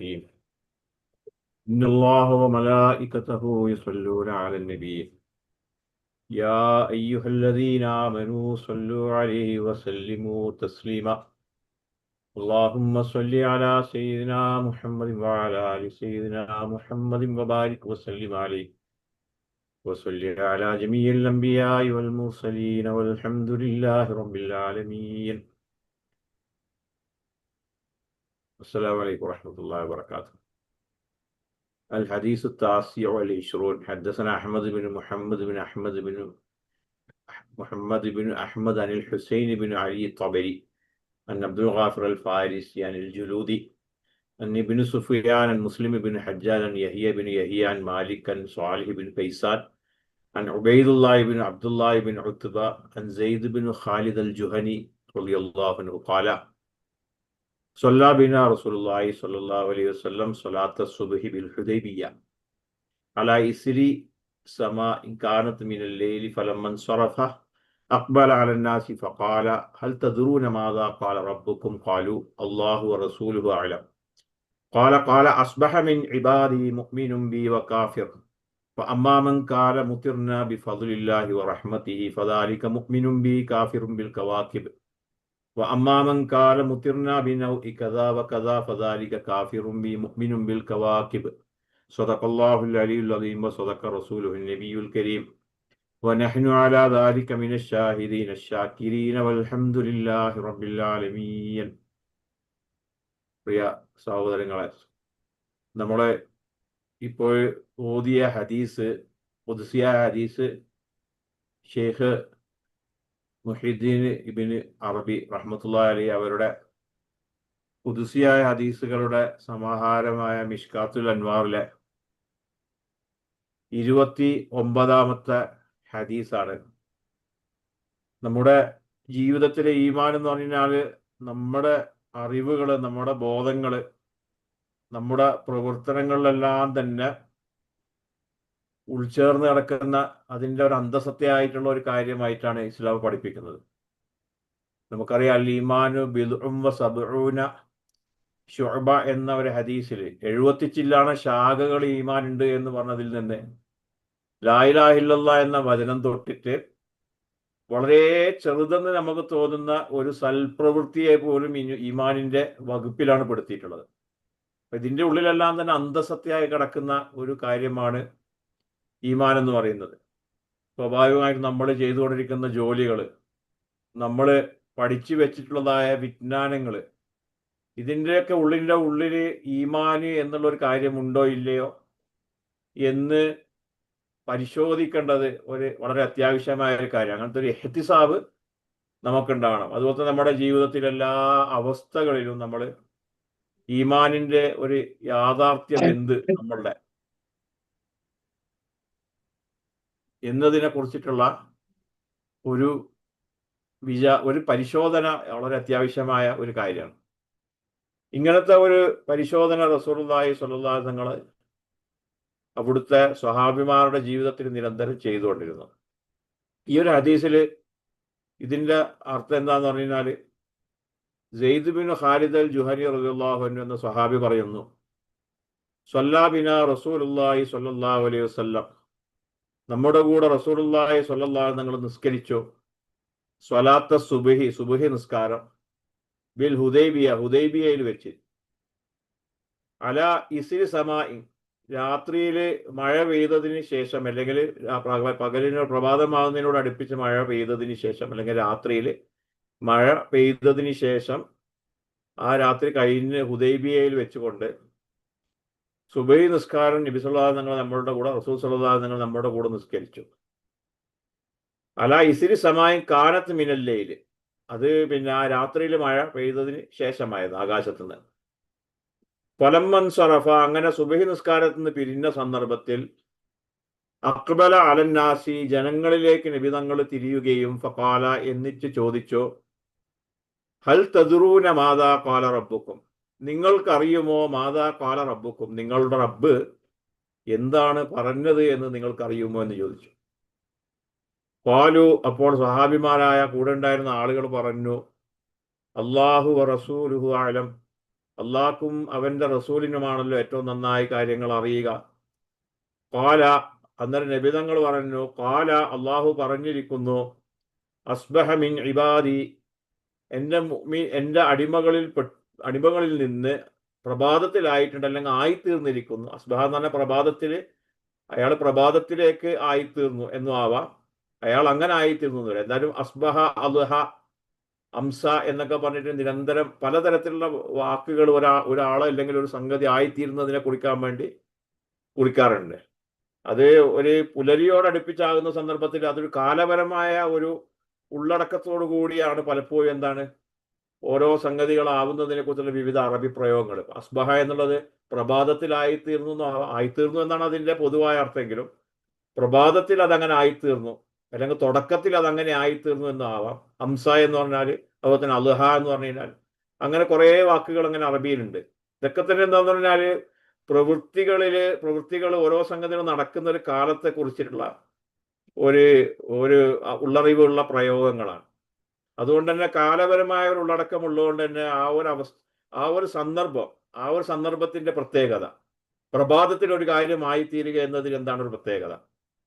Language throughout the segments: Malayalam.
الرحيم إن الله وملائكته يصلون على النبي يا أيها الذين آمنوا صلوا عليه وسلموا تسليما اللهم صل على سيدنا محمد وعلى آل سيدنا محمد وبارك وسلم عليه وصل على جميع الأنبياء والمرسلين والحمد لله رب العالمين السلام عليكم ورحمة الله وبركاته. الحديث التاسع والعشرون. حدثنا أحمد بن محمد بن أحمد بن محمد بن أحمد عن الحسين بن علي الطبري عن عبد الغافر الفارسي عن الجلودي عن ابن سفيان عن مسلم بن حجاج عن يحيى بن يحيى عن مالك عن صالح بن كيسان عن عبيد الله بن عبد الله بن عتبة عن زيد بن خالد الجهني رضي الله عنه قال صلى بنا رسول الله صلى الله عليه وسلم صلاة الصبح بالحديبية على إسر سماء كانت من الليل فلما انصرف أقبل على الناس فقال هل تدرون ماذا قال ربكم قالوا الله ورسوله أعلم قال قال أصبح من عبادي مؤمن بي وكافر فأما من قال مطرنا بفضل الله ورحمته فذلك مؤمن بي كافر بالكواكب وأما من قال مطرنا بنوء كذا وكذا فذلك كافر بي مؤمن بالكواكب صدق الله العلي العظيم وصدق رسوله النبي الكريم ونحن على ذلك من الشاهدين الشاكرين والحمد لله رب العالمين പ്രിയ സഹോദരങ്ങളെ നമ്മളെ ഇപ്പോൾ ഓതിയ ഹദീസ് പുതുസിയ ഹദീസ് ഷെയ്ഖ് മുഹിദ്ദീൻ ഇബിൻ അറബി റഹ്മത്തുള്ള അലി അവരുടെ പുതുസിയായ ഹദീസുകളുടെ സമാഹാരമായ മിഷ്കാത്തുൽ അൻവാറിലെ ഇരുപത്തി ഒമ്പതാമത്തെ ഹദീസാണ്. നമ്മുടെ ജീവിതത്തിലെ ഈമാൻ എന്ന് പറഞ്ഞാൽ നമ്മുടെ അറിവുകൾ നമ്മുടെ ബോധങ്ങൾ നമ്മുടെ പ്രവർത്തനങ്ങളിലെല്ലാം തന്നെ ഉൾച്ചേർന്ന് കിടക്കുന്ന അതിന്റെ ഒരു അന്തസത്തയായിട്ടുള്ള ഒരു കാര്യമായിട്ടാണ് ഇസ്ലാം പഠിപ്പിക്കുന്നത്. നമുക്കറിയാം അൽ ഈമാനു ബിദും വ സബൂന ഷുഅബ എന്ന ഒരു ഹദീസിൽ എഴുപത്തി ചില്ലാണ് ശാഖകൾ ഈമാൻ ഉണ്ട് എന്ന് പറഞ്ഞതിൽ നിന്ന് ലായിലാഹില്ല എന്ന വചനം തൊട്ടിട്ട് വളരെ ചെറുതെന്ന് നമുക്ക് തോന്നുന്ന ഒരു സൽപ്രവൃത്തിയെ പോലും ഈമാനിന്റെ വകുപ്പിലാണ് പെടുത്തിയിട്ടുള്ളത്. ഇതിന്റെ ഉള്ളിലെല്ലാം തന്നെ അന്തസത്തയായി കിടക്കുന്ന ഒരു കാര്യമാണ് ഈമാൻ എന്ന് പറയുന്നത്. സ്വാഭാവികമായിട്ട് നമ്മൾ ചെയ്തുകൊണ്ടിരിക്കുന്ന ജോലികൾ നമ്മൾ പഠിച്ചു വെച്ചിട്ടുള്ളതായ വിജ്ഞാനങ്ങൾ ഇതിന്റെയൊക്കെ ഉള്ളിന്റെ ഉള്ളിൽ ഈമാന് എന്നുള്ളൊരു കാര്യമുണ്ടോ ഇല്ലയോ എന്ന് പരിശോധിക്കേണ്ടത് ഒരു വളരെ അത്യാവശ്യമായ ഒരു കാര്യം അങ്ങനത്തെ ഒരു എഹ്തിസാബ് നമുക്കുണ്ടാവണം. അതുപോലെ തന്നെ നമ്മുടെ ജീവിതത്തിലെ എല്ലാ അവസ്ഥകളിലും നമ്മൾ ഈമാനിന്റെ ഒരു യാഥാർത്ഥ്യം എന്ത് നമ്മളുടെ? എന്നതിനെ കുറിച്ചിട്ടുള്ള ഒരു വിച ഒരു പരിശോധന വളരെ അത്യാവശ്യമായ ഒരു കാര്യമാണ്. ഇങ്ങനത്തെ ഒരു പരിശോധന റസൂർലായി സ്വല്ലാ തങ്ങൾ അവിടുത്തെ സ്വഹാഭിമാരുടെ ജീവിതത്തിൽ നിരന്തരം ചെയ്തുകൊണ്ടിരുന്നു. ഈ ഒരു ഹദീസിൽ ഇതിന്റെ അർത്ഥം എന്താന്ന് പറഞ്ഞാൽ കഴിഞ്ഞാൽ Zaid bin Khalid Al Juhari റബിള്ളാഹു എന്ന സ്വഹാബി പറയുന്നു സല്ലാബിന റസൂലുല്ലാഹി സ്വല്ലാ അലൈഹി വസല്ലം നമ്മുടെ കൂടെ റസൂലുള്ളാഹി സ്വല്ലല്ലാഹു നിങ്ങൾ നിസ്കരിച്ചു. സ്വലാത്ത സുബഹി സുബഹി നിസ്കാരം. ബിൽ ഹുദൈബിയ ഹുദൈബിയയിൽ വെച്ച്. അല ഇസിരി സമായി രാത്രിയിൽ മഴ പെയ്തതിന് ശേഷം അല്ലെങ്കിൽ പകലിനോ പ്രഭാതമാകുന്നതിനോട് അടുപ്പിച്ച് മഴ പെയ്തതിന് ശേഷം അല്ലെങ്കിൽ രാത്രിയിൽ മഴ പെയ്തതിന് ശേഷം ആ രാത്രി കഴിഞ്ഞ് ഹുദൈബിയയിൽ വെച്ചുകൊണ്ട് സുബൈ നിസ്കാരം നബി നിങ്ങൾ നമ്മളുടെ കൂടെ റസൂൽ സല്ലാ നിങ്ങൾ നമ്മുടെ കൂടെ നിസ്കരിച്ചു. അല ഇസിരി സമായം കാനത്ത് മിനല്ലയിൽ അത് പിന്നെ ആ രാത്രിയിൽ മഴ പെയ്തതിന് ശേഷമായത് ആകാശത്ത് നിന്ന്. ഫലമ്മൻ സറഫ അങ്ങനെ സുബഹി നിസ്കാരത്തിന് പിരിഞ്ഞ സന്ദർഭത്തിൽ അക്ബല അലന്നാസി ജനങ്ങളിലേക്ക് നിബിതങ്ങൾ തിരിയുകയും ഫകാല എന്നിട്ട് ചോദിച്ചു ഹൽ തദുറൂന മാതാ കാല റബ്ബുക്കും? നിങ്ങൾക്കറിയുമോ മാതാ കാല റബ്ബുക്കും നിങ്ങളുടെ റബ്ബ് എന്താണ് പറഞ്ഞത് എന്ന് നിങ്ങൾക്കറിയുമോ എന്ന് ചോദിച്ചു. പാലു അപ്പോൾ സഹാബിമാരായ കൂടെ ഉണ്ടായിരുന്ന ആളുകൾ പറഞ്ഞു അള്ളാഹു റസൂലുഹു ആലം അള്ളാഹ്ക്കും അവന്റെ റസൂലിനുമാണല്ലോ ഏറ്റവും നന്നായി കാര്യങ്ങൾ അറിയുക. കാല അന്നേരം നബിതങ്ങൾ പറഞ്ഞു കാല അള്ളാഹു പറഞ്ഞിരിക്കുന്നു അസ്ബഹ മിൻ ഇബാദി. എന്റെ എന്റെ അടിമകളിൽ പെ- അടിമകളിൽ നിന്ന് പ്രഭാതത്തിലായിട്ടുണ്ട് അല്ലെങ്കിൽ ആയിത്തീർന്നിരിക്കുന്നു. അസ്ബഹ എന്ന് പറഞ്ഞ പ്രഭാതത്തിൽ അയാൾ പ്രഭാതത്തിലേക്ക് ആയിത്തീർന്നു എന്നും ആവാം. അയാൾ അങ്ങനെ ആയിത്തീർന്നു എന്ന്. എന്തായാലും അസ്ബഹ അലുഹ അംസ എന്നൊക്കെ പറഞ്ഞിട്ട് നിരന്തരം പലതരത്തിലുള്ള വാക്കുകൾ ഒരാ ഒരാൾ അല്ലെങ്കിൽ ഒരു സംഗതി ആയിത്തീരുന്നതിനെ കുറിക്കാൻ വേണ്ടി കുറിക്കാറുണ്ട്. അത് ഒരു പുലരിയോടടുപ്പിച്ചാകുന്ന സന്ദർഭത്തിൽ അതൊരു കാലപരമായ ഒരു ഉള്ളടക്കത്തോടു കൂടിയാണ് പലപ്പോഴും എന്താണ് ഓരോ സംഗതികളാവുന്നതിനെ കുറിച്ചുള്ള വിവിധ അറബി പ്രയോഗങ്ങൾ. അസ്ബഹ എന്നുള്ളത് പ്രഭാതത്തിലായിത്തീർന്നു ആയിത്തീർന്നു എന്നാണ് അതിന്റെ പൊതുവായ അർത്ഥമെങ്കിലും പ്രഭാതത്തിൽ അതങ്ങനെ ആയിത്തീർന്നു അല്ലെങ്കിൽ തുടക്കത്തിൽ അതങ്ങനെ ആയിത്തീർന്നു എന്ന് ആവാം. ഹംസ എന്ന് പറഞ്ഞാൽ അതുപോലെ തന്നെ അലുഹ എന്ന് പറഞ്ഞു കഴിഞ്ഞാൽ അങ്ങനെ കുറേ വാക്കുകൾ അങ്ങനെ അറബിയിലുണ്ട്. ഇതൊക്കെ തന്നെ എന്താന്ന് പറഞ്ഞാൽ പ്രവൃത്തികളിൽ പ്രവൃത്തികൾ ഓരോ സംഗതികളും നടക്കുന്ന ഒരു കാലത്തെ കുറിച്ചിട്ടുള്ള ഒരു ഒരു ഉള്ളറിവുള്ള പ്രയോഗങ്ങളാണ്. അതുകൊണ്ട് തന്നെ കാലപരമായ ഒരു ഉള്ളടക്കം ഉള്ളതുകൊണ്ട് തന്നെ ആ ഒരു അവസ്ഥ ആ ഒരു സന്ദർഭം ആ ഒരു സന്ദർഭത്തിന്റെ പ്രത്യേകത പ്രഭാതത്തിൽ ഒരു കാര്യമായി തീരുക എന്നതിൽ എന്താണ് ഒരു പ്രത്യേകത?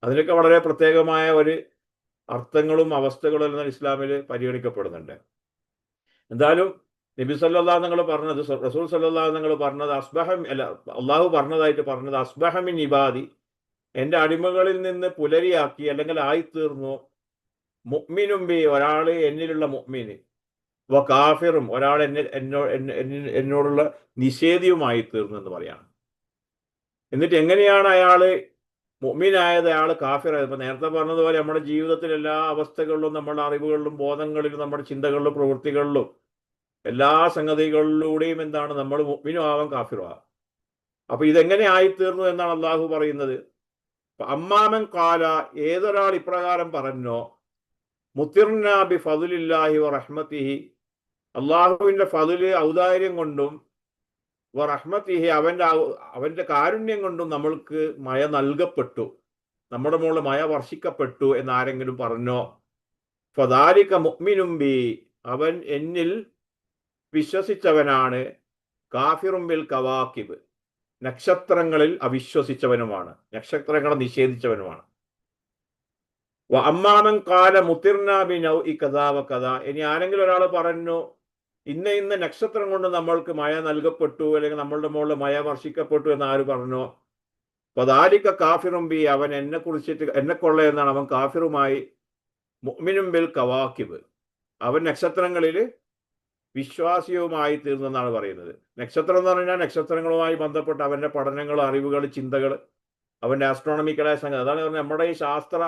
അതിനൊക്കെ വളരെ പ്രത്യേകമായ ഒരു അർത്ഥങ്ങളും അവസ്ഥകളും എല്ലാം ഇസ്ലാമിൽ പരിഗണിക്കപ്പെടുന്നുണ്ട്. എന്തായാലും നബി സല്ലാ നിങ്ങൾ പറഞ്ഞത് റസൂൽ സല്ലാ നിങ്ങൾ പറഞ്ഞത് അസ്ബഹം അല്ല അള്ളാഹു പറഞ്ഞതായിട്ട് പറഞ്ഞത് അസ്ബഹമിൻ ഇബാദി എന്റെ അടിമകളിൽ നിന്ന് പുലരിയാക്കി അല്ലെങ്കിൽ ആയിത്തീർന്നു മുഅ്മിനും ബി ഒരാൾ എന്നിലുള്ള മുഅ്മിന്. വ കാഫിറും ഒരാൾ എന്നിൽ എന്നോ എന്നെ- എന്നെ- എന്നോടുള്ള നിഷേധിയുമായി തീർന്നു എന്ന് പറയാണ്. എന്നിട്ട് എങ്ങനെയാണ് അയാൾ മുഅ്മിനായത്? അയാൾ കാഫിറായത്. ഇപ്പം നേരത്തെ പറഞ്ഞതുപോലെ നമ്മുടെ ജീവിതത്തിൽ എല്ലാ അവസ്ഥകളിലും നമ്മുടെ അറിവുകളിലും ബോധങ്ങളിലും നമ്മുടെ ചിന്തകളിലും പ്രവൃത്തികളിലും എല്ലാ സംഗതികളിലൂടെയും എന്താണ് നമ്മൾ മുഅ്മിനും ആവാം കാഫിറും ആവാം. അപ്പൊ ഇതെങ്ങനെ ആയിത്തീർന്നു എന്നാണ് അള്ളാഹു പറയുന്നത്? അമ്മാമൻ കാല ഏതൊരാൾ ഇപ്രകാരം പറഞ്ഞോ മുത്തിർന ബി ഫതുലില്ലാഹി വറഹ്മത്തിഹി അള്ളാഹുവിന്റെ ഫതുൽ ഔദാര്യം കൊണ്ടും റഹ്മത്തിഹി അവന്റെ ഔ- അവന്റെ കാരുണ്യം കൊണ്ടും നമ്മൾക്ക് മയ നൽകപ്പെട്ടു. നമ്മുടെ മുകളിൽ മയ വർഷിക്കപ്പെട്ടു എന്നാരെങ്കിലും പറഞ്ഞോ? ഫദാരിക മുഅ്മിനും ബി അവൻ എന്നിൽ വിശ്വസിച്ചവനാണ്. കാഫിറും ബിൽ കവാക്കിബ്. നക്ഷത്രങ്ങളിൽ അവിശ്വസിച്ചവനുമാണ്. നക്ഷത്രങ്ങളെ നിഷേധിച്ചവനുമാണ്. വ അമ്മാമൻ കാല മുത്തിർനാബി നൗ ഈ കഥാവ കഥ. ഇനി ആരെങ്കിലും ഒരാൾ പറഞ്ഞു ഇന്ന ഇന്ന നക്ഷത്രം കൊണ്ട് നമ്മൾക്ക് മഴ നൽകപ്പെട്ടു അല്ലെങ്കിൽ നമ്മളുടെ മുകളിൽ മഴ വർഷിക്കപ്പെട്ടു എന്ന് ആര് പറഞ്ഞു? അപ്പൊ കാഫിറും ബി അവൻ എന്നെ കുറിച്ചിട്ട് എന്നെ കൊള്ളയെന്നാണ് അവൻ കാഫിറുമായി. മുഅ്മിനും ബിൽ കവാക്കിബ് അവൻ നക്ഷത്രങ്ങളിൽ വിശ്വാസിയുമായി തീർന്നെന്നാണ് പറയുന്നത്. നക്ഷത്രം എന്ന് പറഞ്ഞാൽ നക്ഷത്രങ്ങളുമായി ബന്ധപ്പെട്ട് അവന്റെ പഠനങ്ങൾ അറിവുകൾ ചിന്തകൾ അവന്റെ ആസ്ട്രോണമിക്കലായ സംഗതി. അതാണ് പറഞ്ഞത്. നമ്മുടെ ഈ ശാസ്ത്ര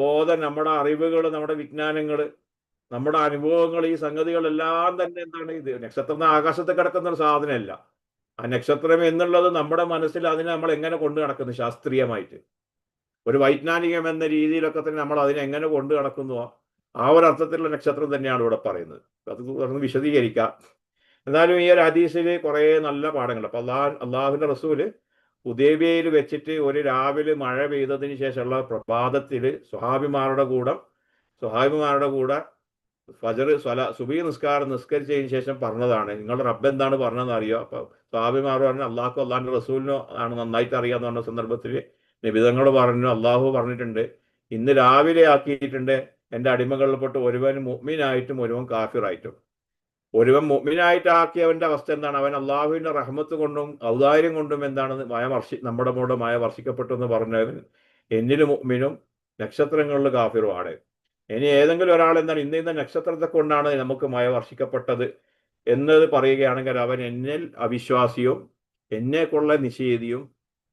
ബോധം നമ്മുടെ അറിവുകൾ നമ്മുടെ വിജ്ഞാനങ്ങൾ നമ്മുടെ അനുഭവങ്ങൾ ഈ സംഗതികളെല്ലാം തന്നെ എന്താണ് ഇത്? നക്ഷത്രം ആകാശത്ത് കിടക്കുന്ന ഒരു സാധനമല്ല. ആ നക്ഷത്രം എന്നുള്ളത് നമ്മുടെ മനസ്സിൽ അതിനെ നമ്മൾ എങ്ങനെ കൊണ്ടു നടക്കുന്നു ശാസ്ത്രീയമായിട്ട്? ഒരു വൈജ്ഞാനികം എന്ന രീതിയിലൊക്കെ തന്നെ നമ്മൾ അതിനെ എങ്ങനെ കൊണ്ടു നടക്കുന്നു? ആ ഒരു അർത്ഥത്തിലുള്ള നക്ഷത്രം തന്നെയാണ് ഇവിടെ പറയുന്നത്. അത് തുടർന്ന് വിശദീകരിക്കാം. എന്നാലും ഈ ഒരു ഹദീസിൽ കുറേ നല്ല പാഠങ്ങൾ അപ്പൊ അള്ളാഹ് അള്ളാഹുവിന്റെ റസൂൽ ഉദേബിയയിൽ വെച്ചിട്ട് ഒരു രാവിലെ മഴ പെയ്തതിന് ശേഷമുള്ള പ്രഭാതത്തിൽ സ്വഹാബിമാരുടെ കൂടെ സ്വഹാബിമാരുടെ കൂടെ ഫജർ സ്വല സുബി നിസ്കാരം നിസ്കരിച്ചതിന് ശേഷം പറഞ്ഞതാണ്. നിങ്ങളുടെ റബ്ബ് എന്താണ് പറഞ്ഞതെന്ന് അറിയോ? അപ്പൊ സ്വഹാബിമാർ പറഞ്ഞു അള്ളാഹു അള്ളാഹിന്റെ റസൂലിനോ ആണ് നന്നായിട്ട് അറിയാന്ന് പറഞ്ഞ സന്ദർഭത്തിൽ നിബിതങ്ങൾ പറഞ്ഞു അള്ളാഹു പറഞ്ഞിട്ടുണ്ട്. ഇന്ന് രാവിലെ ആക്കിയിട്ടുണ്ട്. എന്റെ അടിമകളിൽപ്പെട്ട് ഒരുവൻ മുഹ്മീനായിട്ടും ഒരുവൻ കാഫിറായിട്ടും. ഒരുവൻ മുഅ്മിനായിട്ടാക്കിയവന്റെ അവസ്ഥ എന്താണ്? അവൻ അള്ളാഹുവിന്റെ റഹ്മത്ത് കൊണ്ടും ഔദാര്യം കൊണ്ടും എന്താണ്? മായ വർഷി നമ്മുടെ മോടെ മായ വർഷിക്കപ്പെട്ടു എന്ന് പറഞ്ഞവൻ എന്നിൽ മുഅ്മിനും നക്ഷത്രങ്ങളിൽ കാഫിറുമാണ് ഇനി ഏതെങ്കിലും ഒരാൾ എന്താണ്? ഇന്ന ഇന്ന നക്ഷത്രത്തെ കൊണ്ടാണ് നമുക്ക് മയ വർഷിക്കപ്പെട്ടത് എന്നത് പറയുകയാണെങ്കിൽ അവൻ എന്നിൽ അവിശ്വാസിയും എന്നെ കൊള്ള നിഷേധിയും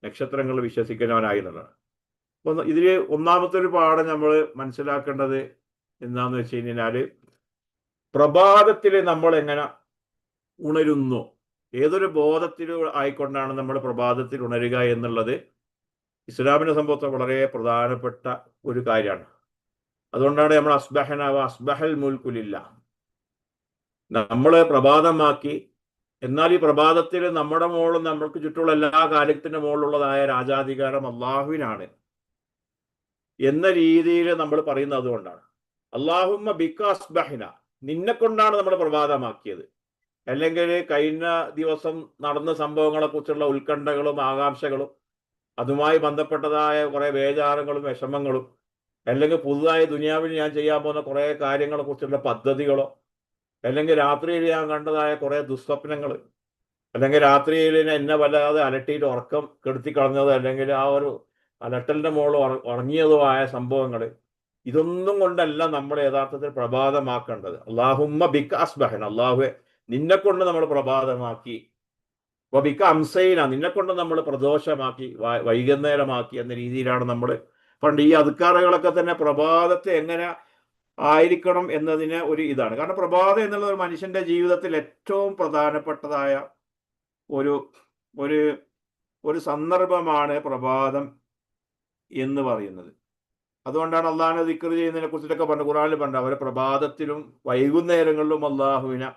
നക്ഷത്രങ്ങൾ വിശ്വസിക്കുന്നവനായി എന്നുള്ളതാണ് അപ്പൊ ഇതിൽ ഒന്നാമത്തെ ഒരു പാഠം നമ്മൾ മനസ്സിലാക്കേണ്ടത് എന്താന്ന് വെച്ച് കഴിഞ്ഞാൽ പ്രഭാതത്തിൽ നമ്മൾ എങ്ങനെ ഉണരുന്നു? ഏതൊരു ബോധത്തിൽ ആയിക്കൊണ്ടാണ് നമ്മൾ പ്രഭാതത്തിൽ ഉണരുക എന്നുള്ളത്? ഇസ്ലാമിനെ സംബന്ധിച്ച വളരെ പ്രധാനപ്പെട്ട ഒരു കാര്യമാണ്. അതുകൊണ്ടാണ് നമ്മൾ അസ്ബഹനാവ അസ്ബഹൽ മുൽക്കുലില്ല. നമ്മളെ പ്രഭാതമാക്കി. എന്നാൽ ഈ പ്രഭാതത്തിൽ നമ്മുടെ മുകളിൽ നമ്മൾക്ക് ചുറ്റുമുള്ള എല്ലാ കാര്യത്തിന്റെ മുകളിലുള്ളതായ രാജാധികാരം അള്ളാഹുവിനാണ്. എന്ന രീതിയിൽ നമ്മൾ പറയുന്നത് അതുകൊണ്ടാണ്. അള്ളാഹുമ്മ ബിക്ക അസ്ബഹിന. നിന്നെ കൊണ്ടാണ് നമ്മൾ പ്രഭാതമാക്കിയത്. അല്ലെങ്കിൽ കഴിഞ്ഞ ദിവസം നടന്ന സംഭവങ്ങളെ കുറിച്ചുള്ള ഉത്കണ്ഠകളും ആകാംക്ഷകളും അതുമായി ബന്ധപ്പെട്ടതായ കുറെ വേചാരങ്ങളും വിഷമങ്ങളും അല്ലെങ്കിൽ പുതുതായി ദുനിയാവിൽ ഞാൻ ചെയ്യാൻ പോകുന്ന കുറെ കാര്യങ്ങളെ കുറിച്ചുള്ള പദ്ധതികളോ അല്ലെങ്കിൽ രാത്രിയിൽ ഞാൻ കണ്ടതായ കുറെ ദുസ്വപ്നങ്ങൾ അല്ലെങ്കിൽ രാത്രിയിൽ എന്നെ വല്ലാതെ അലട്ടിയിട്ട് ഉറക്കം കെടുത്തി കളഞ്ഞത് അല്ലെങ്കിൽ ആ ഒരു അലട്ടലിന്റെ മുകളിൽ ഉറ- ഉറങ്ങിയതുമായ സംഭവങ്ങൾ ഇതൊന്നും കൊണ്ടല്ല നമ്മൾ യഥാർത്ഥത്തിൽ പ്രഭാതമാക്കേണ്ടത്. അള്ളാഹുമ്മ ബിക്ക് അസ്ബഹൻ അള്ളാഹുവെ നിന്നെ കൊണ്ട് നമ്മൾ പ്രഭാതമാക്കി. ബിക്ക അംസൈന. നിന്നെ കൊണ്ട് നമ്മൾ പ്രദോഷമാക്കി വൈകുന്നേരമാക്കി എന്ന രീതിയിലാണ് നമ്മൾ പണ്ട് ഈ അധികാറുകളൊക്കെ തന്നെ പ്രഭാതത്തെ എങ്ങനെ ആയിരിക്കണം എന്നതിന് ഒരു ഇതാണ്. കാരണം പ്രഭാതം എന്നുള്ളത് ഒരു മനുഷ്യന്റെ ജീവിതത്തിൽ ഏറ്റവും പ്രധാനപ്പെട്ടതായ ഒരു ഒരു ഒരു സന്ദർഭമാണ് പ്രഭാതം എന്ന് പറയുന്നത്. അതുകൊണ്ടാണ് അള്ളാഹിനെ ദിക്കർ ചെയ്യുന്നതിനെ കുറിച്ചിട്ടൊക്കെ പറഞ്ഞു ഖുറാനിൽ പറഞ്ഞു അവരെ പ്രഭാതത്തിലും വൈകുന്നേരങ്ങളിലും അള്ളാഹുവിനെ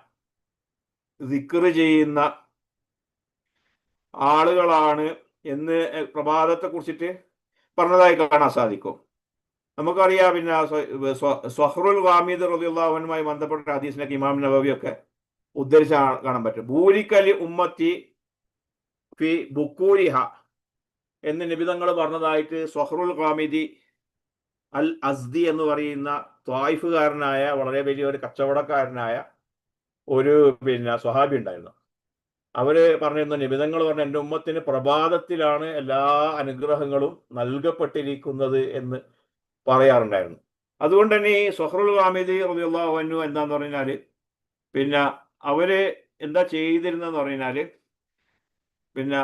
ദിക്കർ ചെയ്യുന്ന ആളുകളാണ് എന്ന് പ്രഭാതത്തെ കുറിച്ചിട്ട് പറഞ്ഞതായി കാണാൻ സാധിക്കും. നമുക്കറിയാം പിന്നെ സ്വഹ്റുൽ വാമീദ് റബിയുള്ളവനുമായി ബന്ധപ്പെട്ട ഹദീസിനൊക്കെ ഇമാം നബവിയൊക്കെ ഉദ്ധരിച്ച കാണാൻ പറ്റും. ഭൂരിക്കലി ഉമ്മത്തി ഫി ബുക്കൂരിഹ എന്ന് നിബിതങ്ങൾ പറഞ്ഞതായിട്ട് സ്വഹ്റുൽ ഖാമിദി അൽ അസ്ദി എന്ന് പറയുന്ന ത്വായിഫുകാരനായ വളരെ വലിയ ഒരു കച്ചവടക്കാരനായ ഒരു പിന്നെ സ്വഹാബി ഉണ്ടായിരുന്നു. അവർ പറഞ്ഞിരുന്ന നിമിതങ്ങൾ പറഞ്ഞ എന്റെ ഉമ്മത്തിന് പ്രഭാതത്തിലാണ് എല്ലാ അനുഗ്രഹങ്ങളും നൽകപ്പെട്ടിരിക്കുന്നത് എന്ന് പറയാറുണ്ടായിരുന്നു. അതുകൊണ്ട് തന്നെ ഈ സൊഹറുൽ ഹാമിദ് അൻഹു എന്താന്ന് പറഞ്ഞാൽ പിന്നെ അവർ എന്താ ചെയ്തിരുന്നെന്ന് പറഞ്ഞാൽ പിന്നെ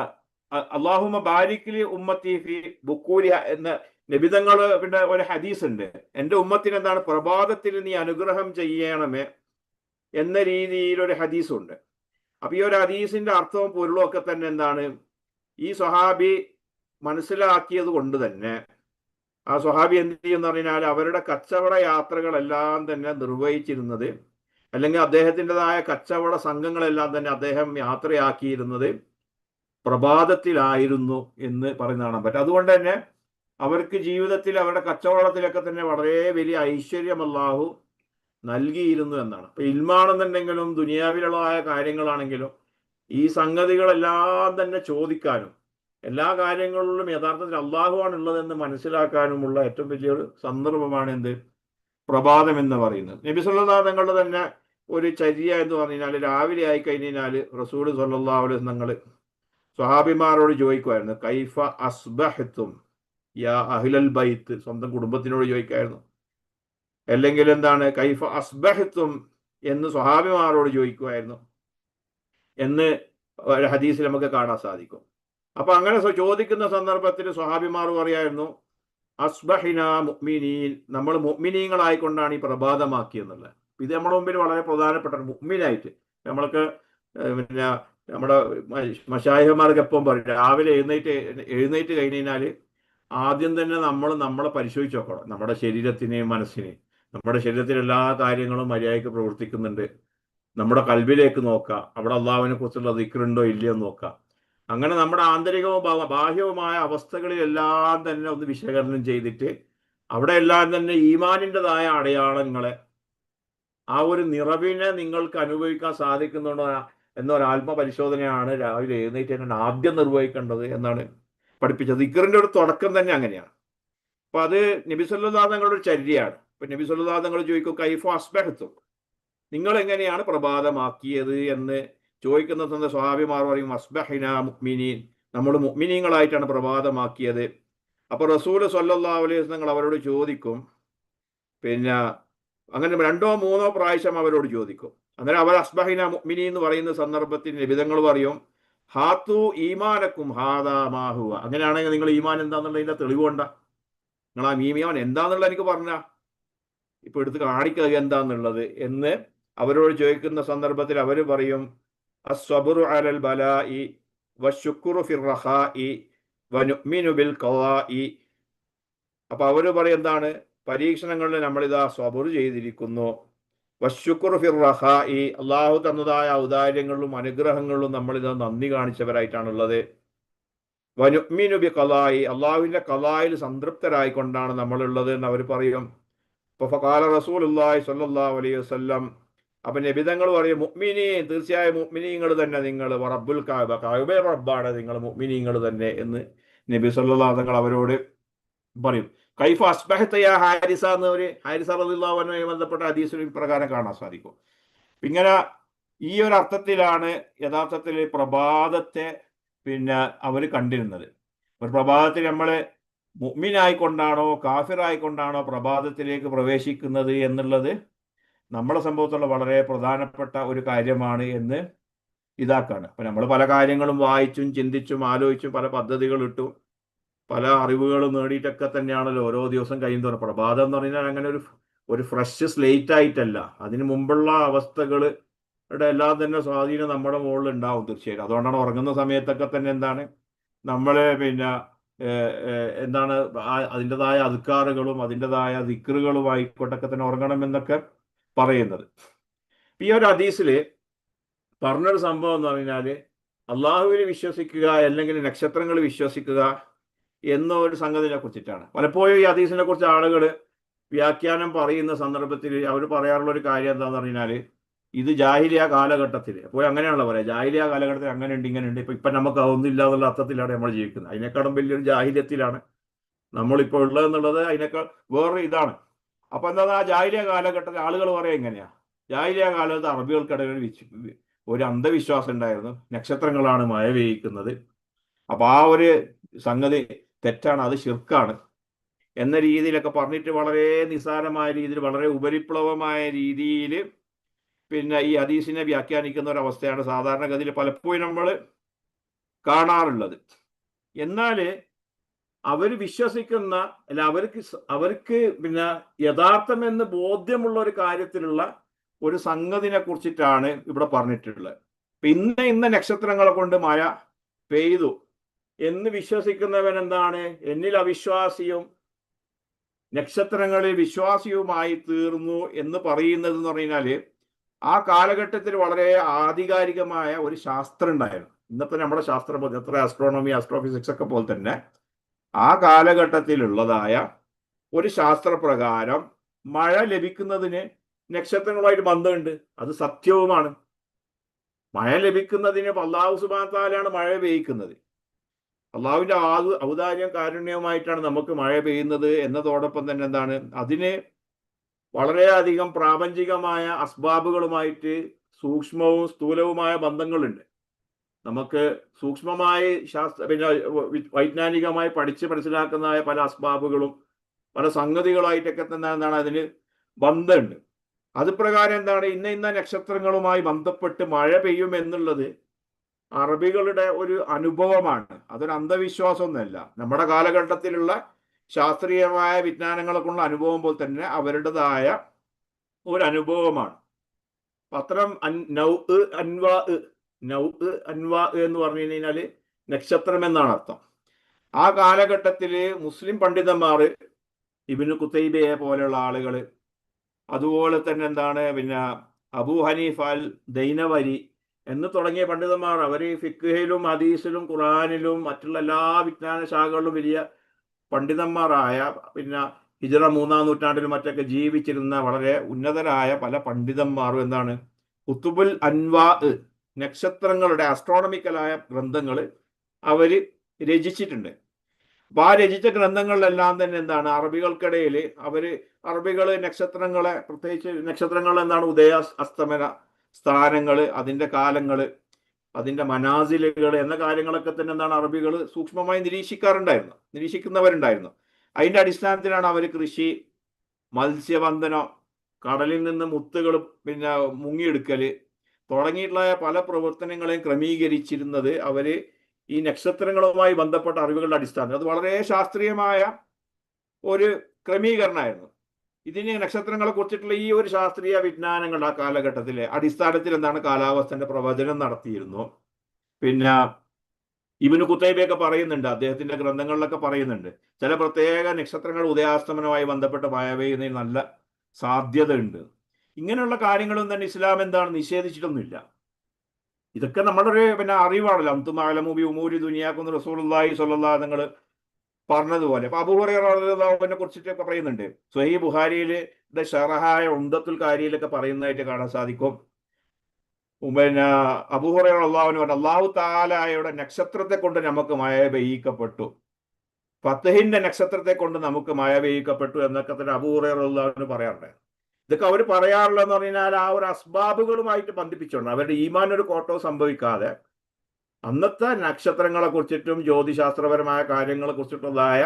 അള്ളാഹുമ ബാരിക്കിലി ഉമ്മത്തി ഫി ബുക്കൂരി എന്ന നിബിതങ്ങൾ പിന്നെ ഒരു ഹദീസ് ഉണ്ട് എന്റെ ഉമ്മത്തിന് എന്താണ് പ്രഭാതത്തിൽ നീ അനുഗ്രഹം ചെയ്യണമേ എന്ന രീതിയിൽ ഒരു ഹദീസ് ഉണ്ട് അപ്പൊ ഈ ഒരു ഹദീസിന്റെ അർത്ഥവും പൊരുളും ഒക്കെ തന്നെ എന്താണ്? ഈ സ്വഹാബി മനസ്സിലാക്കിയത് കൊണ്ട് തന്നെ ആ സ്വഹാബി എന്ത് ചെയ്യുമെന്ന് പറഞ്ഞാൽ അവരുടെ കച്ചവട യാത്രകളെല്ലാം തന്നെ നിർവഹിച്ചിരുന്നത് അല്ലെങ്കിൽ അദ്ദേഹത്തിന്റെതായ കച്ചവട സംഘങ്ങളെല്ലാം തന്നെ അദ്ദേഹം യാത്രയാക്കിയിരുന്നത് പ്രഭാതത്തിലായിരുന്നു എന്ന് പറയുന്നതാണ്. പറ്റും അതുകൊണ്ട് തന്നെ അവർക്ക് ജീവിതത്തിൽ അവരുടെ കച്ചവടത്തിലൊക്കെ തന്നെ വളരെ വലിയ ഐശ്വര്യം അല്ലാഹു നൽകിയിരുന്നു എന്നാണ്. അപ്പൊ ഇൽമാണെന്നുണ്ടെങ്കിലും ദുനിയാവിലുള്ളതായ കാര്യങ്ങളാണെങ്കിലും ഈ സംഗതികളെല്ലാം തന്നെ ചോദിക്കാനും എല്ലാ കാര്യങ്ങളിലും യഥാർത്ഥത്തിൽ അള്ളാഹുവാണ് ഉള്ളതെന്ന് മനസ്സിലാക്കാനുമുള്ള ഏറ്റവും വലിയൊരു സന്ദർഭമാണ് എന്ത്? പ്രഭാതം എന്ന് പറയുന്നത്. നബി സല്ലാ തങ്ങളുടെ തന്നെ ഒരു ചര്യ എന്ന് പറഞ്ഞാൽ രാവിലെ ആയി കഴിഞ്ഞാൽ റസൂൽ സല്ലാ അലൈഹി തങ്ങൾ സ്വഹാബിമാരോട് ചോദിക്കുമായിരുന്നു കൈഫ അസ്ബഹത്തും? യാ അഹിലൽ ബൈത്ത് സ്വന്തം കുടുംബത്തിനോട് ചോദിക്കായിരുന്നു. അല്ലെങ്കിൽ എന്താണ്? കൈഫ അസ്ബഹത്തും എന്ന് സ്വഹാബിമാരോട് ചോദിക്കുമായിരുന്നു. എന്ന് ഹദീസിൽ നമുക്ക് കാണാൻ സാധിക്കും. അപ്പൊ അങ്ങനെ ചോദിക്കുന്ന സന്ദർഭത്തിൽ സ്വഹാബിമാർ പറയായിരുന്നു അസ്ബഹിന മുഅ്മിനീൻ. നമ്മൾ മുഅ്മിനീങ്ങളായിക്കൊണ്ടാണ് ഈ പ്രഭാതമാക്കിയെന്നുള്ളത്. ഇത് നമ്മുടെ മുമ്പിൽ വളരെ പ്രധാനപ്പെട്ട ഒരു മുഅ്മിനായിട്ട്. നമ്മൾക്ക് പിന്നെ നമ്മുടെ മഷായഹമാർക്ക് എപ്പം പറയും? രാവിലെ എഴുന്നേറ്റ് എഴുന്നേറ്റ് കഴിഞ്ഞ് കഴിഞ്ഞാൽ ആദ്യം തന്നെ നമ്മൾ നമ്മളെ പരിശോധിച്ച് നോക്കണം. നമ്മുടെ ശരീരത്തിനെയും മനസ്സിനെയും. നമ്മുടെ ശരീരത്തിലെ എല്ലാ കാര്യങ്ങളും മര്യാദയ്ക്ക് പ്രവർത്തിക്കുന്നുണ്ട്. നമ്മുടെ കൽവിലേക്ക് നോക്കുക. അവിടെ അള്ളാഹുവിനെ കുറിച്ചുള്ള ദിക്കറുണ്ടോ ഇല്ലയോ നോക്കുക. അങ്ങനെ നമ്മുടെ ആന്തരികവും ബാഹ്യവുമായ അവസ്ഥകളിലെല്ലാം തന്നെ ഒന്ന് വിശകലനം ചെയ്തിട്ട് അവിടെ എല്ലാം തന്നെ ഈമാനിന്റെതായ അടയാളങ്ങളെ ആ ഒരു നിറവിനെ നിങ്ങൾക്ക് അനുഭവിക്കാൻ സാധിക്കുന്നുണ്ടോ എന്നൊരു ആത്മപരിശോധനയാണ് രാവിലെ എഴുന്നേറ്റ് ആദ്യം നിർവഹിക്കേണ്ടത് എന്നാണ് പഠിപ്പിച്ചത്. ദിക്കറിന്റെ ഒരു തുടക്കം തന്നെ അങ്ങനെയാണ്. അപ്പൊ അത് നബി തങ്ങളുടെ ഒരു ചര്യയാണ്. ഇപ്പൊ നബി തങ്ങൾ ചോദിക്കും കൈഫോ അസ്ബഹത്തും? നിങ്ങൾ എങ്ങനെയാണ് പ്രഭാതമാക്കിയത്? എന്ന് ചോദിക്കുന്ന തന്നെ സ്വാഭിമാർ പറയും അസ്ബഹിന മുക്മിനീൻ നമ്മൾ മുക്മിനീങ്ങളായിട്ടാണ് പ്രഭാതമാക്കിയത്. അപ്പൊ റസൂൽ സല്ലാ അലൈഹി വസല്ലം അവരോട് ചോദിക്കും പിന്നെ അങ്ങനെ രണ്ടോ മൂന്നോ പ്രാവശ്യം അവരോട് ചോദിക്കും. അന്നേരം അവർ അസ്ബഹിന മുക്മിനി എന്ന് പറയുന്ന സന്ദർഭത്തിൽ നിബിധങ്ങൾ പറയും ഹാത്തു ഈമാനക്കും ഹാദാ മാഹുവ. അങ്ങനെയാണെങ്കിൽ നിങ്ങൾ ഈമാൻ എന്താന്നുള്ളതിന്റെ തെളിവുണ്ട നിങ്ങൾ ആ മീമിയവൻ എന്താന്നുള്ളത് എനിക്ക് പറഞ്ഞ. ഇപ്പൊ എടുത്ത് കാണിക്കുക എന്താന്നുള്ളത് എന്ന് അവരോട് ചോദിക്കുന്ന സന്ദർഭത്തിൽ അവർ പറയും അസ്വബുറു അലൽ ബലായി വശുക്കുറു ഫിർ റഹായി വനുഅ്മിനു ബിൽ ഖളാഇ അപ്പൊ അവർ പറയും എന്താണ്? പരീക്ഷണങ്ങളിൽ നമ്മളിതാ സ്വബുർ ചെയ്തിരിക്കുന്നു. വശുക്കുർ അള്ളാഹു തന്നതായ ഔദാര്യങ്ങളിലും അനുഗ്രഹങ്ങളിലും നമ്മളിത് നന്ദി കാണിച്ചവരായിട്ടാണുള്ളത്. വനുമിനുബി കലായി അള്ളാഹുവിന്റെ ഖളായിൽ സംതൃപ്തരായിക്കൊണ്ടാണ് നമ്മളുള്ളത് എന്ന് അവർ പറയും റസൂലുള്ളാഹി സ്വല്ലല്ലാഹു അലൈഹി വസല്ലം അപ്പൊ നബിതങ്ങൾ പറയും മുഅ്മിനി തീർച്ചയായും മുഅ്മിനീങ്ങൾ തന്നെ നിങ്ങൾ റബ്ബുൽ കാബ കാബ റബ്ബാണ് നിങ്ങൾ മുഅ്മിനീങ്ങൾ തന്നെ എന്ന് നബി സല്ലാ തങ്ങൾ അവരോട് പറയും. കൈഫ അസ്ബഹത്ത യാ ഹാരിസ എന്ന് ഒരു ഹാരിസ അൻഹുമായി ബന്ധപ്പെട്ട ഹദീസിനും പ്രകാരം കാണാൻ സാധിക്കും. ഇങ്ങനെ ഈ ഒരു അർത്ഥത്തിലാണ് യഥാർത്ഥത്തിൽ പ്രഭാതത്തെ പിന്നെ അവർ കണ്ടിരുന്നത്. ഒരു പ്രഭാതത്തിൽ നമ്മൾ മുമ്മിനായിക്കൊണ്ടാണോ കാഫിറായിക്കൊണ്ടാണോ പ്രഭാതത്തിലേക്ക് പ്രവേശിക്കുന്നത് എന്നുള്ളത് നമ്മളെ സംഭവത്തുള്ള വളരെ പ്രധാനപ്പെട്ട ഒരു കാര്യമാണ് എന്ന് ഇതാക്കാണ്. അപ്പൊ നമ്മൾ പല കാര്യങ്ങളും വായിച്ചും ചിന്തിച്ചും ആലോചിച്ചും പല പദ്ധതികൾ ഇട്ടും പല അറിവുകളും നേടിയിട്ടൊക്കെ തന്നെയാണല്ലോ ഓരോ ദിവസം കഴിയുന്നതോറും പ്രഭാതം എന്ന് പറഞ്ഞാൽ അങ്ങനെ ഒരു ഒരു ഫ്രഷ് സ്ലേറ്റ് ആയിട്ടല്ല. അതിന് മുമ്പുള്ള അവസ്ഥകൾ എല്ലാം തന്നെ സ്വാധീനം നമ്മുടെ മുകളിൽ ഉണ്ടാവും തീർച്ചയായിട്ടും. അതുകൊണ്ടാണ് ഉറങ്ങുന്ന സമയത്തൊക്കെ തന്നെ എന്താണ് നമ്മളെ പിന്നെ എന്താണ് അതിന്റെതായ അധികാറുകളും അതിന്റെതായ ദിക്റുകളും ആയിക്കോട്ടൊക്കെ തന്നെ ഉറങ്ങണം എന്നൊക്കെ പറയുന്നത്. ഈ ഒരു അതീസിൽ പറഞ്ഞൊരു സംഭവം എന്ന് പറഞ്ഞാൽ അള്ളാഹുവിൽ വിശ്വസിക്കുക അല്ലെങ്കിൽ നക്ഷത്രങ്ങൾ വിശ്വസിക്കുക എന്ന ഒരു സംഗതിനെ കുറിച്ചിട്ടാണ്. പലപ്പോഴും ഈ ഹദീസിനെ കുറിച്ച് ആളുകൾ വ്യാഖ്യാനം പറയുന്ന സന്ദർഭത്തിൽ അവർ പറയാറുള്ള ഒരു കാര്യം എന്താണെന്ന് പറഞ്ഞാൽ ഇത് ജാഹിലിയ കാലഘട്ടത്തിൽ അപ്പോൾ അങ്ങനെയാണല്ലോ പറയാം ജാഹിലിയ കാലഘട്ടത്തിൽ അങ്ങനെ ഉണ്ട് ഇങ്ങനെ ഉണ്ട് ഇപ്പം ഇപ്പം നമുക്ക് അതൊന്നുമില്ല എന്നുള്ള അർത്ഥത്തിലാണ് നമ്മൾ ജീവിക്കുന്നത്. അതിനേക്കാളും വലിയൊരു ജാഹില്യത്തിലാണ് നമ്മളിപ്പോൾ ഉള്ളതെന്നുള്ളത് അതിനേക്കാൾ വേറൊരു ഇതാണ്. അപ്പോൾ എന്താ ആ ജാഹിലിയ കാലഘട്ടത്തിൽ ആളുകൾ പറയാം എങ്ങനെയാണ് ജാഹിലിയ കാലത്ത് അറബികൾക്കിടയിൽ ഒരു അന്ധവിശ്വാസം ഉണ്ടായിരുന്നു. നക്ഷത്രങ്ങളാണ് മഴ പെയ്യിക്കുന്നത്. അപ്പോൾ ആ ഒരു സംഗതി തെറ്റാണ് അത് ശിർക്കാണ് എന്ന രീതിയിലൊക്കെ പറഞ്ഞിട്ട് വളരെ നിസ്സാരമായ രീതിയിൽ വളരെ ഉപരിപ്ലവമായ രീതിയിൽ പിന്നെ ഈ ഹദീസിനെ വ്യാഖ്യാനിക്കുന്ന ഒരു അവസ്ഥയാണ് സാധാരണഗതിയിൽ പലപ്പോഴും നമ്മൾ കാണാറുള്ളത്. എന്നാൽ അവർ വിശ്വസിക്കുന്ന അല്ല അവർക്ക് അവർക്ക് പിന്നെ യഥാർത്ഥമെന്ന് ബോധ്യമുള്ള ഒരു കാര്യത്തിലുള്ള ഒരു സംഗതിനെ കുറിച്ചിട്ടാണ് ഇവിടെ പറഞ്ഞിട്ടുള്ളത്. ഇന്ന് ഇന്ന ഇന്ന നക്ഷത്രങ്ങളെ കൊണ്ട് മഴ പെയ്തു. എന്ന് വിശ്വസിക്കുന്നവൻ എന്താണ് എന്നിൽ അവിശ്വാസിയും നക്ഷത്രങ്ങളിൽ വിശ്വാസിയുമായി തീർന്നു എന്ന് പറയുന്നത് എന്ന് പറഞ്ഞാൽ ആ കാലഘട്ടത്തിൽ വളരെ ആധികാരികമായ ഒരു ശാസ്ത്രം ഉണ്ടായിരുന്നു. ഇന്നത്തെ നമ്മുടെ ശാസ്ത്രം എത്ര ആസ്ട്രോണമി ആസ്ട്രോഫിസിക്സ് ഒക്കെ പോലെ തന്നെ ആ കാലഘട്ടത്തിലുള്ളതായ ഒരു ശാസ്ത്രപ്രകാരം മഴ ലഭിക്കുന്നതിന് നക്ഷത്രങ്ങളുമായിട്ട് ബന്ധമുണ്ട്. അത് സത്യവുമാണ്. മഴ ലഭിക്കുന്നതിന് അള്ളാഹു സുബാത്താലാണ് മഴ പെയ്യിക്കുന്നത്. അള്ളാഹുവിന്റെ ആ ഔദാര്യം കാരുണ്യവുമായിട്ടാണ് നമുക്ക് മഴ പെയ്യുന്നത് എന്നതോടൊപ്പം തന്നെ എന്താണ്? അതിന് വളരെയധികം പ്രാപഞ്ചികമായ അസ്ബാബുകളുമായിട്ട് സൂക്ഷ്മവും സ്ഥൂലവുമായ ബന്ധങ്ങളുണ്ട്. നമുക്ക് സൂക്ഷ്മമായി ശാസ്ത്ര പിന്നെ വൈജ്ഞാനികമായി പഠിച്ച് മനസ്സിലാക്കുന്നതായ പല അസ്ബാബുകളും പല സംഗതികളായിട്ടൊക്കെ തന്നെ എന്താണ് അതിന് ബന്ധമുണ്ട്. അത് പ്രകാരം എന്താണ്? ഇന്ന ഇന്ന നക്ഷത്രങ്ങളുമായി ബന്ധപ്പെട്ട് മഴ പെയ്യും എന്നുള്ളത് അറബികളുടെ ഒരു അനുഭവമാണ്. അതൊരു അന്ധവിശ്വാസമൊന്നുമല്ല. നമ്മുടെ കാലഘട്ടത്തിലുള്ള ശാസ്ത്രീയമായ വിജ്ഞാനങ്ങളൊക്കെയുള്ള അനുഭവം പോലെ തന്നെ അവരുടേതായ ഒരു അനുഭവമാണ് പത്രം നൗ അൻവാ നൗ അൻവാ എന്ന് പറഞ്ഞു കഴിഞ്ഞാൽ നക്ഷത്രം എന്നാണ് അർത്ഥം. ആ കാലഘട്ടത്തിൽ മുസ്ലിം പണ്ഡിതന്മാർ ഇബിന് കുത്തൈബയെ പോലെയുള്ള ആളുകൾ അതുപോലെ തന്നെ എന്താണ് പിന്നെ അബു ഹനീഫ് അൽ ദൈനവരി എന്ന് തുടങ്ങിയ പണ്ഡിതന്മാർ അവർ ഫിഖിലും ഹദീസിലും ഖുറാനിലും മറ്റുള്ള എല്ലാ വിജ്ഞാന ശാഖകളിലും വലിയ പണ്ഡിതന്മാരായ പിന്നെ ഹിജറ മൂന്നാം നൂറ്റാണ്ടിലും മറ്റൊക്കെ ജീവിച്ചിരുന്ന വളരെ ഉന്നതരായ പല പണ്ഡിതന്മാരും എന്താണ്? കുത്തുബുൽ അൻവാ നക്ഷത്രങ്ങളുടെ അസ്ട്രോണമിക്കലായ ഗ്രന്ഥങ്ങൾ അവർ രചിച്ചിട്ടുണ്ട്. അപ്പോൾ ആ രചിച്ച ഗ്രന്ഥങ്ങളിലെല്ലാം തന്നെ എന്താണ്? അറബികൾക്കിടയിൽ അവർ അറബികൾ നക്ഷത്രങ്ങളെ പ്രത്യേകിച്ച് നക്ഷത്രങ്ങൾ എന്താണ്? ഉദയ അസ്തമന സ്ഥാനങ്ങൾ അതിന്റെ കാലങ്ങൾ അതിന്റെ മനാസിലുകൾ എന്ന കാര്യങ്ങളൊക്കെ തന്നെ എന്താണ് അറബികൾ സൂക്ഷ്മമായി നിരീക്ഷിക്കാറുണ്ടായിരുന്നു നിരീക്ഷിക്കുന്നവരുണ്ടായിരുന്നു. അതിന്റെ അടിസ്ഥാനത്തിലാണ് അവർ കൃഷി മത്സ്യബന്ധനം കടലിൽ നിന്ന് മുത്തുകൾ പിന്നെ മുങ്ങിയെടുക്കൽ തുടങ്ങിയിട്ടുള്ള പല പ്രവർത്തനങ്ങളെയും ക്രമീകരിച്ചിരുന്നത് അവർ ഈ നക്ഷത്രങ്ങളുമായി ബന്ധപ്പെട്ട അറിവുകളുടെ അടിസ്ഥാനത്തിൽ അത് വളരെ ശാസ്ത്രീയമായ ഒരു ക്രമീകരണമായിരുന്നു. ഇതിന് നക്ഷത്രങ്ങളെ കുറിച്ചിട്ടുള്ള ഈ ഒരു ശാസ്ത്രീയ വിജ്ഞാനങ്ങൾ ആ കാലഘട്ടത്തിലെ അടിസ്ഥാനത്തിൽ എന്താണ് കാലാവസ്ഥന്റെ പ്രവചനം നടത്തിയിരുന്നു. പിന്നെ ഇവന് കുത്തൈബയൊക്കെ പറയുന്നുണ്ട് അദ്ദേഹത്തിന്റെ ഗ്രന്ഥങ്ങളിലൊക്കെ പറയുന്നുണ്ട്. ചില പ്രത്യേക നക്ഷത്രങ്ങൾ ഉദയാസ്തമനവുമായി ബന്ധപ്പെട്ട് മഴ നല്ല സാധ്യതയുണ്ട്. ഇങ്ങനെയുള്ള കാര്യങ്ങളും തന്നെ ഇസ്ലാം എന്താണ് നിഷേധിച്ചിട്ടൊന്നുമില്ല. ഇതൊക്കെ നമ്മളൊരു പിന്നെ അറിവാണല്ലോ. അന്തുമാലമുബി ഉമൂരി ദുനിയാക്കുന്ന റസൂലുള്ളാഹി സ്വല്ലാ നിങ്ങൾ പറഞ്ഞതുപോലെ. അപ്പൊ അബൂഹുറനെ കുറിച്ചിട്ടൊക്കെ പറയുന്നുണ്ട്. സ്വഹി ബുഹാരിയിൽ ഷറഹായ ഉന്തത്തുൽ കാരിയിലൊക്കെ പറയുന്നതായിട്ട് കാണാൻ സാധിക്കും. പിന്നെ അബൂഹുറ അള്ളാഹുവിന് പറഞ്ഞു അള്ളാഹു താലായുടെ നക്ഷത്രത്തെ കൊണ്ട് നമുക്ക് മഴ പെയ്യിക്കപ്പെട്ടു. ഫത്തഹിന്റെ നക്ഷത്രത്തെ കൊണ്ട് നമുക്ക് മഴ പെയ്യിക്കപ്പെട്ടു എന്നൊക്കെ തന്നെ അബൂഹുറ അള്ളാഹുവിന് പറയാറുണ്ട്. ഇതൊക്കെ അവർ പറയാറുള്ളതെന്ന് പറഞ്ഞാൽ ആ ഒരു അസ്ബാബുകളുമായിട്ട് ബന്ധിപ്പിച്ചുകൊണ്ട് അവരുടെ ഈമാൻ ഒരു കോട്ടവും സംഭവിക്കാതെ അന്നത്തെ നക്ഷത്രങ്ങളെ കുറിച്ചിട്ടും ജ്യോതിശാസ്ത്രപരമായ കാര്യങ്ങളെ കുറിച്ചിട്ടുള്ളതായ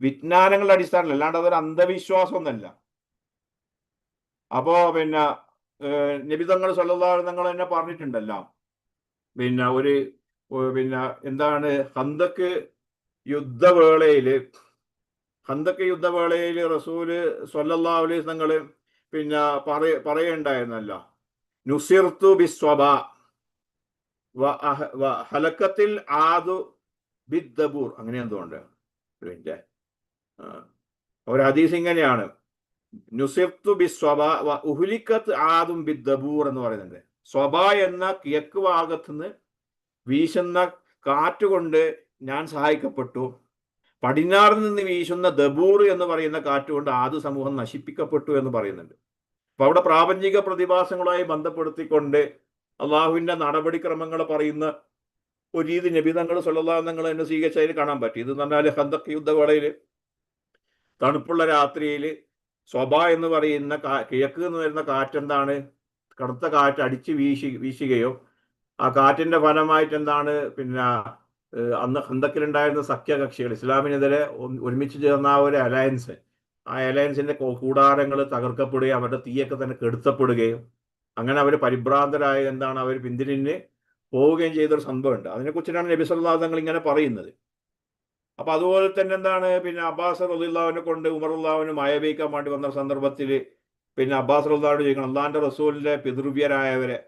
വിജ്ഞാനങ്ങളുടെ അടിസ്ഥാനത്തിൽ അല്ലാണ്ട് അതൊരു അന്ധവിശ്വാസം ഒന്നല്ല അപ്പോ പിന്നെ നിബിതങ്ങൾ നിങ്ങൾ തന്നെ പറഞ്ഞിട്ടുണ്ടല്ലോ. പിന്നെ ഒരു പിന്നെ എന്താണ് ഹന്തക്ക് യുദ്ധവേളയിൽ ഹന്തക്ക് യുദ്ധവേളയിൽ റസൂൽ സൊല്ലാ അലൈസ് നിങ്ങൾ പിന്നെ പറയ പറയുണ്ടായിരുന്നല്ലോ. നുസിർത്തു ബിസ്വബ ഹലക്കത്തിൽ ആദു ബിദ്ദബൂർ. അങ്ങനെ എന്തുകൊണ്ട് പിന്നെ ഒരു ഹദീസ് ഇങ്ങനെയാണ്. നുസിഫ്തു ബി ഉഹുലിക്കത്ത് ആദും ബിദ്ദബൂർ എന്ന് പറയുന്നുണ്ട്. സ്വബ എന്ന കിഴക്ക് ഭാഗത്ത് നിന്ന് വീശുന്ന കാറ്റുകൊണ്ട് ഞാൻ സഹായിക്കപ്പെട്ടു. പടിഞ്ഞാറിൽ നിന്ന് വീശുന്ന ദബൂർ എന്ന് പറയുന്ന കാറ്റുകൊണ്ട് ആദ്യ സമൂഹം നശിപ്പിക്കപ്പെട്ടു എന്ന് പറയുന്നുണ്ട്. അപ്പൊ അവിടെ പ്രാപഞ്ചിക പ്രതിഭാസങ്ങളുമായി ബന്ധപ്പെടുത്തിക്കൊണ്ട് അള്ളാഹുവിന്റെ നടപടിക്രമങ്ങൾ പറയുന്ന ഒരു രീതി നബിതങ്ങൾ സ്വല്ലാന്നങ്ങൾ എന്നെ സ്വീകരിച്ചതിൽ കാണാൻ പറ്റി. ഇത് പറഞ്ഞാൽ ഹന്തക് യുദ്ധവേളയിൽ തണുപ്പുള്ള രാത്രിയിൽ സ്വഭ എന്ന് പറയുന്ന കിഴക്ക് എന്ന് വരുന്ന കാറ്റെന്താണ്? കടുത്ത കാറ്റ് അടിച്ച് വീശി വീശുകയോ ആ കാറ്റിന്റെ ഫലമായിട്ട് എന്താണ്? പിന്നെ അന്ന് ഹന്തക്കിലുണ്ടായിരുന്ന സഖ്യകക്ഷികൾ ഇസ്ലാമിനെതിരെ ഒരുമിച്ച് ചേർന്ന ആ ഒരു അലയൻസ് ആ അലയൻസിന്റെ കൂടാരങ്ങൾ തകർക്കപ്പെടുകയും അവരുടെ തീയൊക്കെ തന്നെ കെടുത്തപ്പെടുകയും അങ്ങനെ അവർ പരിഭ്രാന്തരായ എന്താണ് അവർ പിന്തിരിഞ്ഞ് പോവുകയും ചെയ്തൊരു സംഭവമുണ്ട്. അതിനെക്കുറിച്ചിട്ടാണ് നബി സല്ലാ തങ്ങൾ ഇങ്ങനെ പറയുന്നത്. അപ്പൊ അതുപോലെ തന്നെ എന്താണ് പിന്നെ അബ്ബാസ് റസുല്ലാവിനെ കൊണ്ട് ഉമറുല്ലാവിന് മയബയിക്കാൻ വേണ്ടി വന്ന സന്ദർഭത്തിൽ പിന്നെ അബ്ബാസ് റല്ലാവിന് ചോദിക്കണം അള്ളാന്റെ റസൂലിന്റെ പിതൃവ്യരായവരെ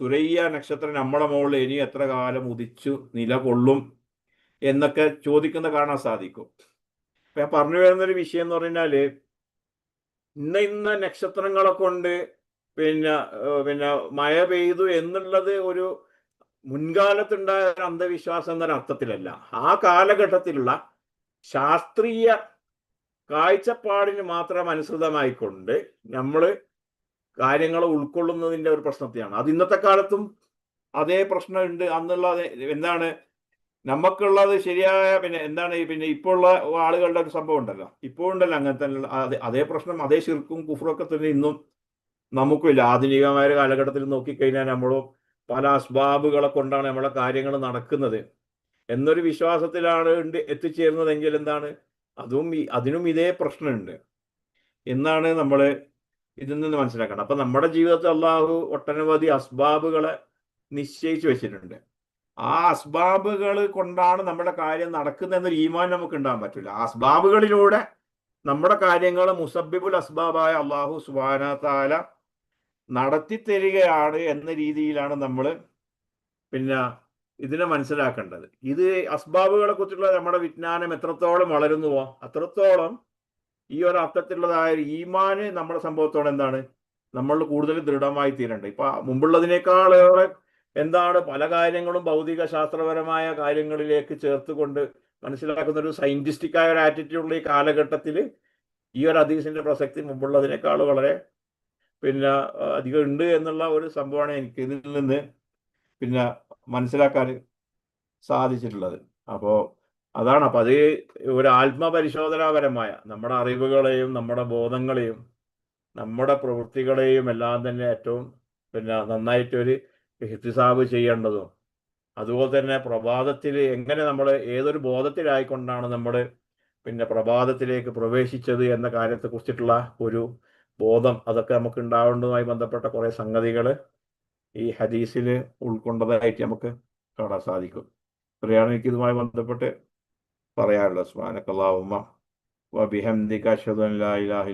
സുരയ്യ നക്ഷത്രം നമ്മളെ മുകളിൽ ഇനി എത്ര കാലം ഉദിച്ചു നിലകൊള്ളും എന്നൊക്കെ ചോദിക്കുന്ന കാണാൻ സാധിക്കും. അപ്പൊ ഞാൻ പറഞ്ഞു വരുന്നൊരു വിഷയം എന്ന് പറഞ്ഞാൽ ഇന്ന ഇന്ന നക്ഷത്രങ്ങളെ കൊണ്ട് പിന്നെ പിന്നെ മഴ പെയ്തു എന്നുള്ളത് ഒരു മുൻകാലത്തുണ്ടായ ഒരു അന്ധവിശ്വാസം എന്നൊരു അർത്ഥത്തിലല്ല. ആ കാലഘട്ടത്തിലുള്ള ശാസ്ത്രീയ കാഴ്ചപ്പാടിന് മാത്രം അനുസൃതമായിക്കൊണ്ട് നമ്മൾ കാര്യങ്ങൾ ഉൾക്കൊള്ളുന്നതിന്റെ ഒരു പ്രശ്നത്തെയാണ്. അത് ഇന്നത്തെ കാലത്തും അതേ പ്രശ്നമുണ്ട് അന്നുള്ള എന്താണ്? നമുക്കുള്ളത് ശരിയായ പിന്നെ എന്താണ് പിന്നെ ഇപ്പോൾ ഉള്ള ആളുകളുടെ ഒരു സംഭവം ഉണ്ടല്ലോ. ഇപ്പോൾ ഉണ്ടല്ലോ അങ്ങനത്തെ അതേ പ്രശ്നം അതേ ശിർക്കും കുഫറൊക്കെ തന്നെ ഇന്നും നമുക്കില്ല ആധുനികമായ ഒരു കാലഘട്ടത്തിൽ നോക്കിക്കഴിഞ്ഞാൽ നമ്മളും പല അസ്ബാബുകളെ കൊണ്ടാണ് നമ്മളെ കാര്യങ്ങൾ നടക്കുന്നത്. എന്നൊരു വിശ്വാസത്തിലാണ് എത്തിച്ചേരുന്നതെങ്കിൽ എന്താണ്? അതും അതിനും ഇതേ പ്രശ്നമുണ്ട്. എന്നാണ് നമ്മൾ ഇതിൽ നിന്ന് മനസ്സിലാക്കണം അപ്പൊ നമ്മുടെ ജീവിതത്തിൽ അള്ളാഹു ഒട്ടനവധി അസ്ബാബുകളെ നിശ്ചയിച്ചു വെച്ചിട്ടുണ്ട്. ആ അസ്ബാബുകൾ കൊണ്ടാണ് നമ്മുടെ കാര്യം നടക്കുന്നത് എന്നൊരു ഈമാൻ നമുക്ക് ഉണ്ടാകാൻ പറ്റില്ല ആ അസ്ബാബുകളിലൂടെ നമ്മുടെ കാര്യങ്ങൾ മുസബിബുൽ അസ്ബാബായ അള്ളാഹു സുബാന താല നടത്തി തരികയാണ് എന്ന രീതിയിലാണ് നമ്മൾ പിന്നെ ഇതിനെ മനസ്സിലാക്കേണ്ടത്. ഇത് അസ്ബാബുകളെ കുറിച്ചുള്ള നമ്മുടെ വിജ്ഞാനം എത്രത്തോളം വളരുന്നുവോ അത്രത്തോളം ഈ ഒരു അർത്ഥത്തിലുള്ളതായ ഈമാന് നമ്മുടെ സംഭവത്തോടെ എന്താണ്? നമ്മൾ കൂടുതൽ ദൃഢമായി തീരണ്ട്. ഇപ്പൊ മുമ്പുള്ളതിനേക്കാളേറെ എന്താണ് പല കാര്യങ്ങളും ഭൗതിക ശാസ്ത്രപരമായ കാര്യങ്ങളിലേക്ക് ചേർത്തുകൊണ്ട് മനസ്സിലാക്കുന്ന ഒരു സയന്റിസ്റ്റിക്കായ ഒരു ആറ്റിറ്റ്യൂഡുള്ള ഈ കാലഘട്ടത്തിൽ ഈ ഒരു അതീസിന്റെ പ്രസക്തി മുമ്പുള്ളതിനേക്കാൾ വളരെ പിന്നെ അധികം ഉണ്ട് എന്നുള്ള ഒരു സംഭവമാണ് എനിക്ക് ഇതിൽ നിന്ന് പിന്നെ മനസ്സിലാക്കാൻ സാധിച്ചിട്ടുള്ളത്. അപ്പോൾ അതാണ്. അപ്പം അത് ഒരു ആത്മപരിശോധനാപരമായ നമ്മുടെ അറിവുകളെയും നമ്മുടെ ബോധങ്ങളെയും നമ്മുടെ പ്രവൃത്തികളെയും എല്ലാം തന്നെ ഏറ്റവും പിന്നെ നന്നായിട്ടൊരു ഹിത്തിസാബ് ചെയ്യേണ്ടതും അതുപോലെ തന്നെ പ്രഭാതത്തിൽ എങ്ങനെ നമ്മൾ ഏതൊരു ബോധത്തിലായിക്കൊണ്ടാണ് നമ്മൾ പിന്നെ പ്രഭാതത്തിലേക്ക് പ്രവേശിച്ചത് എന്ന കാര്യത്തെ കുറിച്ചിട്ടുള്ള ഒരു ബോധം അതൊക്കെ നമുക്ക് ഉണ്ടാവേണ്ടതുമായി ബന്ധപ്പെട്ട കുറേ സംഗതികൾ ഈ ഹദീസിൽ ഉൾക്കൊണ്ടതായിട്ട് നമുക്ക് കാണാൻ സാധിക്കും. ഇത്രയാണ് എനിക്ക് ഇതുമായി ബന്ധപ്പെട്ട് പറയാനുള്ളത്. സ്മാനക്കല്ലാവുമ്മ വബിഹംദിക അഷ്ഹദു ലാ ഇലാഹ